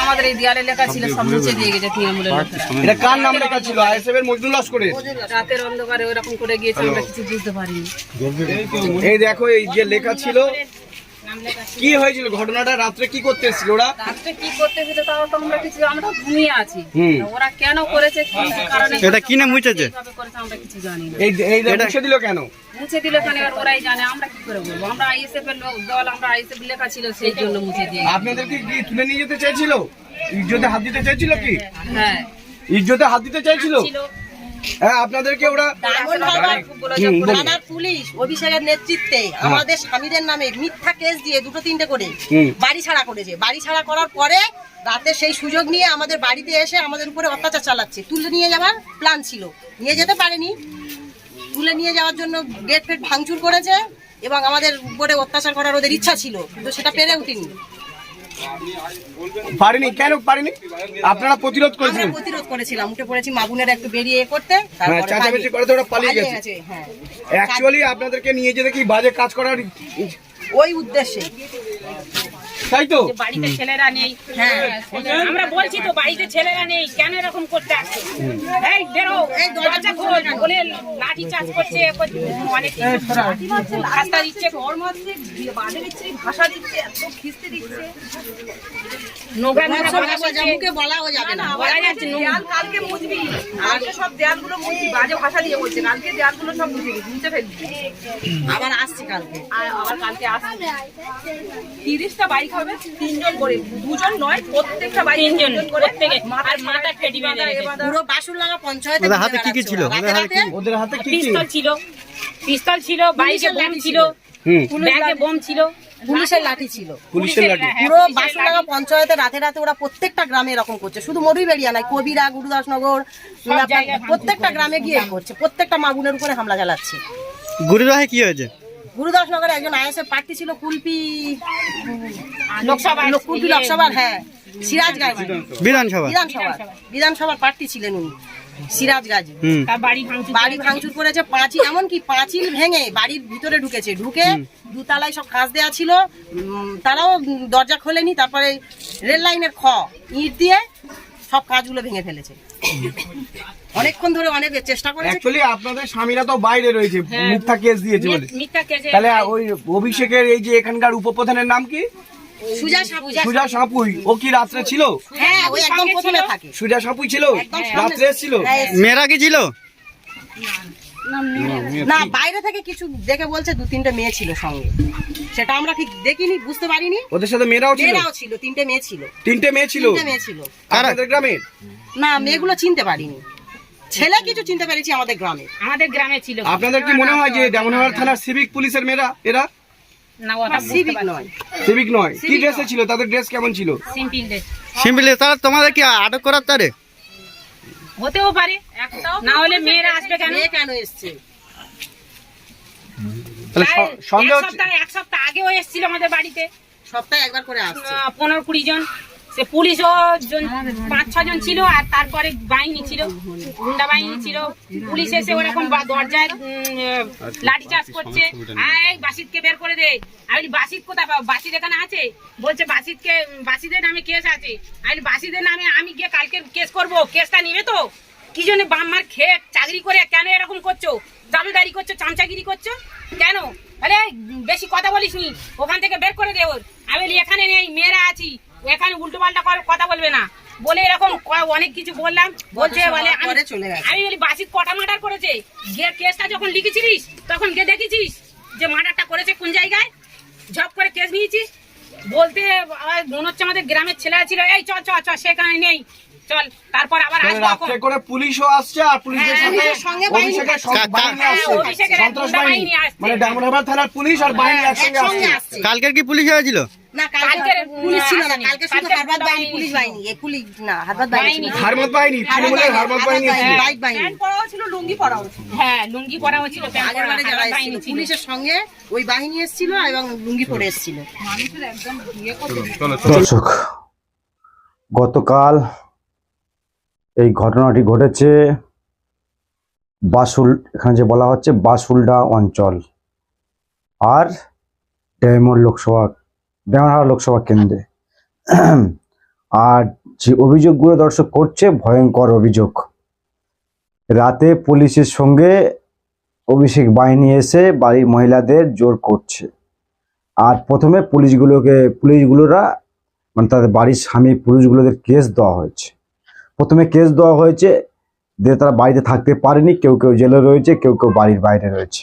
আমাদের এই দেয়ালে লেখা ছিল সব মুছে দিয়ে গেছে তৃণমূলের এটা কার নাম লেখা ছিল? আইএসএফ এর মজদুর লস্করে রাতের অন্ধকারে ওরকম করে গিয়েছে আমরা কিছু বুঝতে পারিনি। এই দেখো এই যে লেখা ছিল কি হয়েছিল? ঘটনাটা রাত্রে কি করতে এসেছিল ওরা? রাত্রে কি করতেছিল তাও তো আমরা কিছু আমরা ঘুমিয়ে আছি। ওরা কেন করেছে? কি কারণে এটা কিনে মুছেছে? করেছে আমরা কিছু জানি না। এই এই মুছে দিল কেন? মুছে দিলে কেন? এবার ওরাই জানে আমরা কি করে বলব? আমরা আইএসএফ এর লোক দল আমরা আইএসএফ লেখা ছিল সেই জন্য মুছে দিয়ে। আপনাদেরকে কি তুলে নিয়ে যেতে চাইছিল? ইজ্জতে হাত দিতে চাইছিল কি? হ্যাঁ। ইজ্জতে হাত দিতে চাইছিল? ছিল। হ্যাঁ আপনাদেরকে ওরা পুলিশ। অভিষেকের নেতৃত্বে আমাদের স্বামীদের নামে মিথ্যা কেস দিয়ে দুটো তিনটে করে বাড়ি ছাড়া করেছে। বাড়ি ছাড়া করার পরে রাতে সেই সুযোগ নিয়ে আমাদের বাড়িতে এসে আমাদের উপরে অত্যাচার চালাচ্ছে। তুলে নিয়ে যাওয়ার প্ল্যান ছিল। নিয়ে যেতে পারেনি। তুলে নিয়ে যাওয়ার জন্য গেট ফেট ভাঙচুর করেছে এবং আমাদের উপরে অত্যাচার করার ওদের ইচ্ছা ছিল কিন্তু সেটা পেরে উঠিনি। পারেনি কেন পারিনি? আপনারা প্রতিরোধ আমরা প্রতিরোধ করেছিলাম উঠে পড়েছি মাগুনের একটু বেরিয়ে এ করতে হ্যাঁ, চেঁচামেচি করে তো ওরা পালিয়ে গেছে। হ্যাঁ। অ্যাকচুয়ালি আপনাদেরকে নিয়ে যেতে কি বাজে কাজ করার ওই উদ্দেশ্যে। তাই তো? বাড়িতে ছেলেরা নেই। হ্যাঁ আমরা বলছি তো বাড়িতে ছেলেরা নেই কেন এরকম করতে আসছে? এই বেরো দরজা খোল বলে লাঠি করছে অনেক রাস্তা দিচ্ছে। কালকে মুছবি। কালকে সব দেয়ালগুলো মুছবি বাজে ভাষা দিয়ে বলছে। কালকে দেয়ালগুলো সব মুছে গেছে মুছে ফেলবি। আবার আসছে কালকে। আর আবার কালকে আসবে তিরিশটা বাইক হবে তিনজন করে। দুজন নয় প্রত্যেকটা বাইক তিনজন প্রত্যেকে। আর মাথা ফেটি বেঁধে পুরো বাসুর লাগা পঞ্চায়েতে হাতে কি কি ছিল? ওদের হাতে কি? পিস্তল ছিল? পিস্তল ছিল বাইকে বোম ছিল। ব্যাগে বোম ছিল। পুলিশের লাঠি ছিল। পুলিশের লাঠি। হ্যাঁ, পুরো পঞ্চায়েতে রাতে রাতে ওরা প্রত্যেকটা গ্রামে এরকম করছে। শুধু মরুই বেরিয়া নাই কবিরা গুরুদাসনগর প্রত্যেকটা গ্রামে গিয়ে করছে। প্রত্যেকটা মাগুনের উপরে হামলা চালাচ্ছে। গুরুদহে কি হয়েছে? গুরুদাসনগরে একজন আইএসএফ প্রার্থী ছিল কুলপি লোকসভা লোক- লোকসভার হ্যাঁ সিরাজ গাজী বিধানসভা। বিধানসভা। বিধানসভার প্রার্থী ছিলেন উনি সিরাজ গাজী বাড়ি ভাঙচুর করেছে? পাঁচিল এমনকি পাঁচিল ভেঙে বাড়ির ভিতরে ঢুকেছে ঢুকে দুতলায় সব কাজ দেওয়া ছিল তারাও দরজা খোলেনি তারপরে রেল লাইনের খ ইট দিয়ে সব কাজগুলো ভেঙে ফেলেছে। অনেকক্ষণ ধরে অনেক চেষ্টা করেছে। অ্যাকচুয়ালি আপনাদের স্বামীরা তো বাইরে রয়েছে মিথ্যা কেস দিয়েছে বলে। তাহলে ওই অভিষেকের এই যে এখানকার উপপ্রধানের নাম কি? সুজা সাপুই। ও কি রাত্রে ছিল? হ্যাঁ সুজা সাপুই ছিল? রাত্রে ছিল হ্যাঁ, মেয়েরা কি ছিল? না বাইরে থেকে কিছু দেখে বলছে দু তিনটে মেয়ে ছিল সঙ্গে। সেটা আমরা ঠিক দেখিনি বুঝতে পারিনি। ওদের সাথে মেয়েরাও ছিল? মেয়েরাও ছিল তিনটে মেয়ে ছিল। তিনটে মেয়ে ছিল? তিনটে মেয়ে ছিল। আপনাদের গ্রামের? না মেয়েগুলো চিনতে পারিনি। ছেলে কিছু চিনতে পেরেছি আমাদের গ্রামে। আমাদের গ্রামে ছিল। আপনাদের কি মনে হয় যে দামনহাট থানার সিভিক পুলিশের মেয়েরা এরা? না ওটা সিভিক নয়। সিভিক নয়। কি ড্রেসে ছিল? তাদের ড্রেস কেমন ছিল? সিম্পল ড্রেস সিম্পলি তারা তোমাদের কি আটক করার তারে? হতেও পারে। না হলে মেয়েরা আসবে কেন? মেয়ে কেন এসছে? তাহলে সন্দেহ এক হচ্ছে- সপ্তাহ এক সপ্তাহ আগেও এসেছিল আমাদের বাড়িতে। সপ্তাহে একবার করে আসছে। পনেরো কুড়ি জন। সে পুলিশও জন পাঁচ ছজন ছিল আর তারপরে বাহিনী ছিল গুন্ডা বাহিনী ছিল। পুলিশ এসে ওরকম দরজায় লাঠি চাষ করছে। এই বাসিদকে বের করে দে। আমি বাসিদ কোথায় পাবো? বাসিদ এখানে আছে? বলছে বাসিদকে বাসিদের নামে কেস আছে। আমি বাসিদের নামে আমি গিয়ে কালকে কেস করব। কেসটা নিবে তো? কি জন্য বাম্মার খেয়ে চাকরি করে কেন এরকম করছ? দাবিদারি করছ চামচাগিরি করছ? কেন? আরে বেশি কথা বলিস নি ওখান থেকে বের করে দে ওর। আমি এখানে নেই মেয়েরা আছি। এখানে উল্টো পাল্টা কথা বলবে না। বলে এরকম অনেক কিছু বললাম বলছে বলে আমি বলি বাসিত কটা মার্ডার করেছে? গিয়ে কেসটা যখন লিখেছিলিস তখন গিয়ে দেখেছিস যে মার্ডারটা করেছে কোন জায়গায়? ঝপ করে কেস নিয়েছিস? বলতে মনে হচ্ছে আমাদের গ্রামের ছেলে ছিল এই চল চল চল সেখানে নেই চল তারপর আবার আসব করে পুলিশও আসছে আর পুলিশের হ্যাঁ, সাথে পুলিশের সঙ্গে অভিষেকের সন্ত্রাস বাহিনী। মানে থানার পুলিশ আর বাহিনী একসঙ্গে আসছে। কালকের কি পুলিশ হয়েছিল? না কালকে পুলিশ ছিল না কালকে শুধু হারবাদ বাহিনী বাহিনী পুলিশ বাহিনী। এ পুলিশ না হারবাদ বাহিনী বাহিনী। ছিল। ছিল। হারমত বাহিনী তৃণমূলের হারমত বাহিনী বাইক বাহিনী। পরাও ছিল লুঙ্গি পরাও ছিল। হ্যাঁ লুঙ্গি পরা হচ্ছিল আগের বারে যারা এসেছিল পুলিশের সঙ্গে ওই বাহিনী এসেছিল এবং লুঙ্গি পরে এসেছিল। দর্শক গতকাল এই ঘটনাটি ঘটেছে বাসুল এখানে যে বলা হচ্ছে বাসুলডা অঞ্চল আর ডেমন লোকসভা ডেমনহারা লোকসভা কেন্দ্রে। আর যে অভিযোগগুলো দর্শক করছে, ভয়ঙ্কর অভিযোগ। রাতে পুলিশের সঙ্গে অভিষেক বাহিনী এসে বাড়ির মহিলাদের জোর করছে। আর প্রথমে পুলিশগুলোকে, পুলিশগুলোরা মানে তাদের বাড়ির স্বামী পুরুষগুলোদের কেস দেওয়া হয়েছে। প্রথমে কেস দেওয়া হয়েছে যে তারা বাড়িতে থাকতে পারেনি, কেউ কেউ জেলে রয়েছে, কেউ কেউ বাড়ির বাইরে রয়েছে।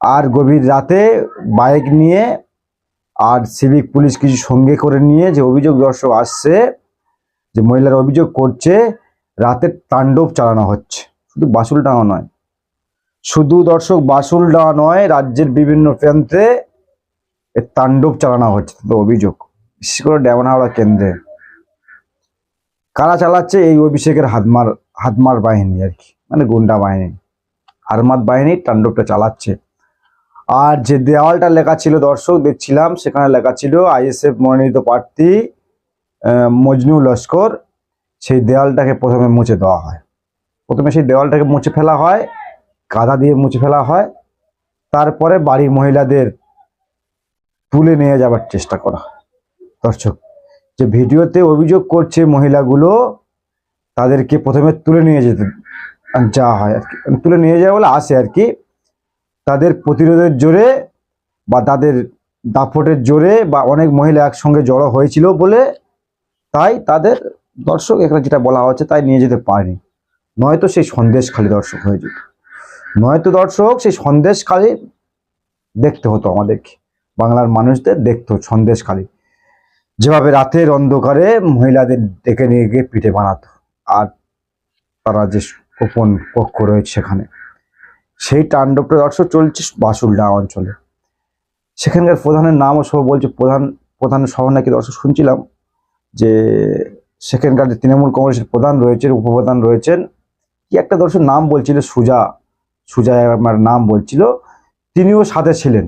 আর গভীর রাতে বাইক নিয়ে আর সিভিক পুলিশ কিছু সঙ্গে করে নিয়ে যে অভিযোগ দর্শক আসছে, যে মহিলারা অভিযোগ করছে, রাতে তাণ্ডব চালানো হচ্ছে। শুধু বাসুল ডাঙা নয়। শুধু দর্শক, বাসুল ডাঙা নয়, রাজ্যের বিভিন্ন প্রান্তে তাণ্ডব চালানো হচ্ছে অভিযোগ। বিশেষ করে ডেমনহাওড়া কেন্দ্রে। কারা চালাচ্ছে এই অভিষেকের হাতমার হাতমার বাহিনী আর কি মানে গুন্ডা বাহিনী। হারমাত বাহিনী তাণ্ডবটা চালাচ্ছে। আর যে দেওয়ালটা লেখা ছিল দর্শক, দেখছিলাম, সেখানে লেখা ছিল আইএসএফ মনোনীত প্রার্থী মজনু লস্কর। সেই দেওয়ালটাকে প্রথমে মুছে দেওয়া হয়। প্রথমে সেই দেওয়ালটাকে মুছে ফেলা হয় কাদা দিয়ে মুছে ফেলা হয়। তারপরে বাড়ির মহিলাদের তুলে নিয়ে যাবার চেষ্টা করা দর্শক, যে ভিডিওতে অভিযোগ করছে মহিলাগুলো, তাদেরকে প্রথমে তুলে নিয়ে যেতে, যাওয়া হয় আর কি। তুলে নিয়ে যাওয়া বলে আসে আর কি। তাদের প্রতিরোধের জোরে বা তাদের দাপটের জোরে বা অনেক মহিলা একসঙ্গে জড়ো হয়েছিল বলে তাই তাদের দর্শক এখানে যেটা বলা হচ্ছে তাই নিয়ে যেতে পারেনি। নয়তো সেই সন্দেশ খালি দর্শক হয়ে যেত। নয়তো দর্শক সেই সন্দেশ খালি দেখতে হতো আমাদেরকে, বাংলার মানুষদের দেখতে সন্দেশ খালি যেভাবে রাতের অন্ধকারে মহিলাদের ডেকে নিয়ে গিয়ে পিঠে বানাতো, আর তারা যে গোপন কক্ষ রয়েছে সেখানে। সেই তাণ্ডবটা দর্শক চলছে বাসুলডা অঞ্চলে। সেখানকার প্রধানের নামও সব বলছে, প্রধান প্রধান সহ নাকি দর্শক শুনছিলাম যে সেখানকার যে তৃণমূল কংগ্রেসের প্রধান রয়েছেন, উপপ্রধান রয়েছেন, কি একটা দর্শক নাম বলছিল, সুজা সুজা আমার নাম বলছিল, তিনিও সাথে ছিলেন।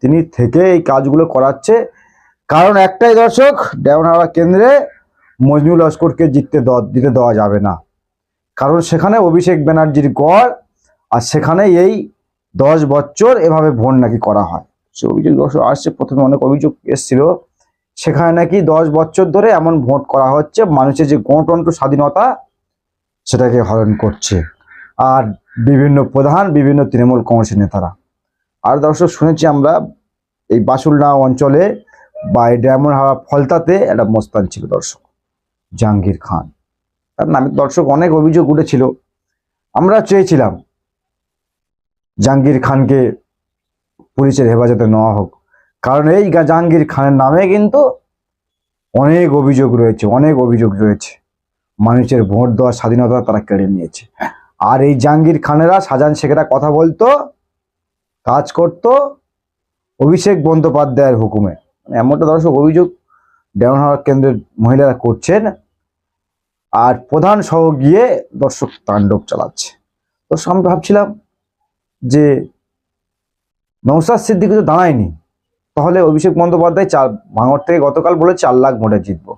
তিনি থেকে এই কাজগুলো করাচ্ছে। কারণ একটাই দর্শক দেওয়ানাড়া কেন্দ্রে মজনুল লস্করকে জিততে দিতে দেওয়া যাবে না। কারণ সেখানে অভিষেক ব্যানার্জির গড় আর সেখানে এই দশ বছর এভাবে ভোট নাকি করা হয়। সে অভিযোগ আসছে, প্রথমে অনেক অভিযোগ এসেছিল। সেখানে নাকি দশ বছর ধরে এমন ভোট করা হচ্ছে, মানুষের যে গণতন্ত্র, স্বাধীনতা, সেটাকে হরণ করছে। আর বিভিন্ন প্রধান, বিভিন্ন তৃণমূল কংগ্রেসের নেতারা। আর দর্শক, শুনেছি আমরা, এই বাসুলনা অঞ্চলে বা এই ডায়মন্ড হাওয়া ফলতাতে একটা মোস্তান ছিল দর্শক, জাহাঙ্গীর খান। তার নামে দর্শক অনেক অভিযোগ উঠেছিল। আমরা চেয়েছিলাম জাহাঙ্গীর খানকে পুলিশের হেফাজতে নেওয়া হোক। কারণ এই জাহাঙ্গীর খানের নামে কিন্তু অনেক অভিযোগ রয়েছে, অনেক অভিযোগ রয়েছে। মানুষের ভোট দেওয়ার স্বাধীনতা তারা কেড়ে নিয়েছে। আর এই জাহাঙ্গীর খানেরা সাজান শেখেরা কথা বলতো, কাজ করত, অভিষেক বন্দ্যোপাধ্যায়ের হুকুমে। মানে এমনটা দর্শক অভিযোগ দেওয়ানহাওয়া কেন্দ্রের মহিলারা করছেন। আর প্রধান সহ গিয়ে দর্শক তাণ্ডব চালাচ্ছে। দর্শক আমি ভাবছিলাম যে নৌসাদ সিদ্দিকি তো দাঁড়ায়নি, তাহলে অভিষেক বন্দ্যোপাধ্যায় চার ভাঙর থেকে গতকাল বলে চার লাখ ভোটে জিতবো।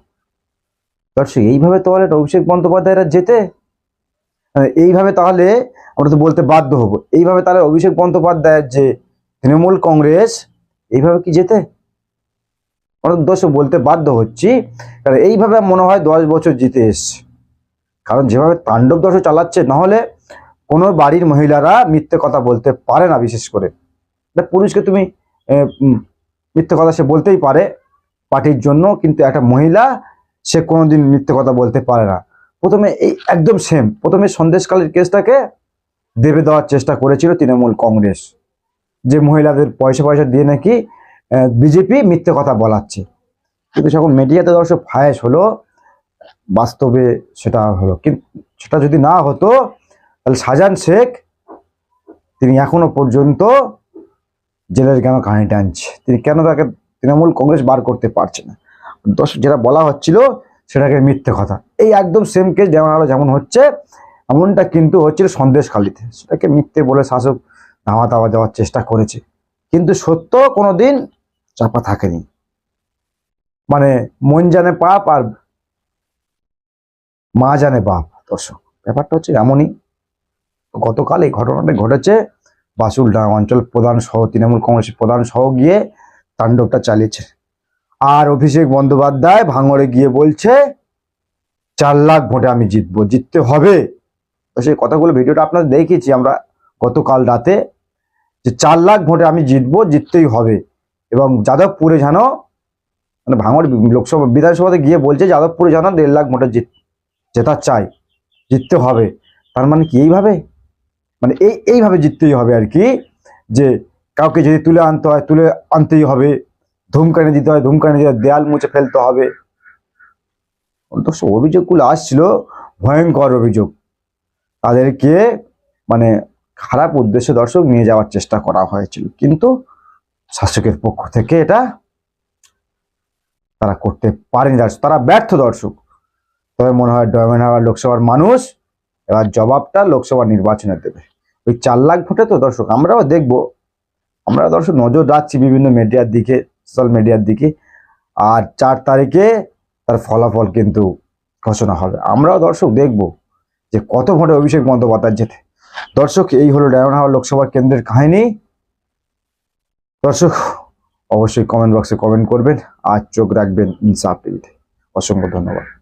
দর্শক এইভাবে তাহলে অভিষেক বন্দ্যোপাধ্যায়রা যেতে এইভাবে তাহলে আমরা তো বলতে বাধ্য হব। এইভাবে তাহলে অভিষেক বন্দ্যোপাধ্যায়ের যে তৃণমূল কংগ্রেস, এইভাবে কি যেতে আমরা দর্শক বলতে বাধ্য হচ্ছি, কারণ এইভাবে মনে হয় দশ বছর জিতে এসছে। কারণ যেভাবে তাণ্ডব দর্শক চালাচ্ছে নাহলে কোনো বাড়ির মহিলারা মিথ্যে কথা বলতে পারে না, বিশেষ করে। পুরুষকে তুমি মিথ্যে কথা সে বলতেই পারে, পার্টির জন্য, কিন্তু একটা মহিলা সে কোনোদিন মিথ্যে কথা বলতে পারে না। প্রথমে এই একদম সেম প্রথমে সন্দেশকালের কেসটাকে দেবে দেওয়ার চেষ্টা করেছিল তৃণমূল কংগ্রেস। যে মহিলাদের পয়সা পয়সা দিয়ে নাকি বিজেপি মিথ্যে কথা বলাচ্ছে। কিন্তু যখন মিডিয়াতে দর্শক ফায়াস হলো, বাস্তবে সেটা হলো। কিন্তু সেটা যদি না হতো তাহলে শাহজাহান শেখ, তিনি এখনও পর্যন্ত জেলের কেন কাহিনী টানছে? তিনি কেন তাকে তৃণমূল কংগ্রেস বার করতে পারছে না? দর্শক যেটা বলা হচ্ছিল সেটাকে মিথ্যে কথা। এই একদম সেম কেস যেমন আরও যেমন হচ্ছে, এমনটা কিন্তু হচ্ছিল সন্দেশখালিতে। সেটাকে মিথ্যে বলে শাসক ধামা দাওয়া দেওয়ার চেষ্টা করেছে। কিন্তু সত্য কোনোদিন চাপা থাকেনি। মানে মন জানে পাপ আর মা জানে বাপ দর্শক। ব্যাপারটা হচ্ছে এমনই। গতকাল এই ঘটনাটা ঘটেছে। বাসুলডাঙ্গা অঞ্চল প্রধান সহ, তৃণমূল কংগ্রেসের প্রধান সহ গিয়ে তাণ্ডবটা চালিয়েছে। আর অভিষেক বন্দ্যোপাধ্যায় ভাঙড়ে গিয়ে বলছে, চার লাখ ভোটে আমি জিতবো, জিততে হবে। তো সেই কথাগুলো ভিডিওটা আপনাদের দেখেছি আমরা গতকাল রাতে, যে চার লাখ ভোটে আমি জিতবো, জিততেই হবে। এবং যাদবপুরে যেন মানে ভাঙড় লোকসভা, বিধানসভাতে গিয়ে বলছে, যাদবপুরে যেন দেড় লাখ ভোটে জিত, জেতার চাই, জিততে হবে। তার মানে কি এইভাবে? মানে এই, এইভাবে জিততেই হবে আর কি, যে কাউকে যদি তুলে আনতে হয়, তুলে আনতেই হবে, ধুমকানি দিতে হয়, ধুমকানি দিতে দেয়াল মুছে ফেলতে হবে। অভিযোগগুলো আসছিল, ভয়ঙ্কর অভিযোগ। তাদেরকে মানে খারাপ উদ্দেশ্যে দর্শক নিয়ে যাওয়ার চেষ্টা করা হয়েছিল। কিন্তু শাসকের পক্ষ থেকে এটা তারা করতে পারেনি। দর্শক তারা ব্যর্থ দর্শক। তবে মনে হয় ডয়মন্ডহাওয়ার লোকসভার মানুষ এবার জবাবটা লোকসভা নির্বাচনে দেবে। ওই চার লাখ ভোটে তো দর্শক, আমরাও দেখব। আমরা দর্শক নজর রাখছি বিভিন্ন মিডিয়ার দিকে সোশ্যাল মিডিয়ার দিকে। আর চার তারিখে তার ফলাফল কিন্তু ঘোষণা হবে। আমরাও দর্শক দেখব যে কত ভোটে অভিষেক বন্দ্যোপাধ্যায় জেতে। দর্শক, এই হলো ডায়মন্ড হাওয়ার লোকসভা কেন্দ্রের কাহিনী। দর্শক, অবশ্যই কমেন্ট বক্সে কমেন্ট করবেন। আর চোখ রাখবেন ইনসাফ টিভিতে। অসংখ্য ধন্যবাদ।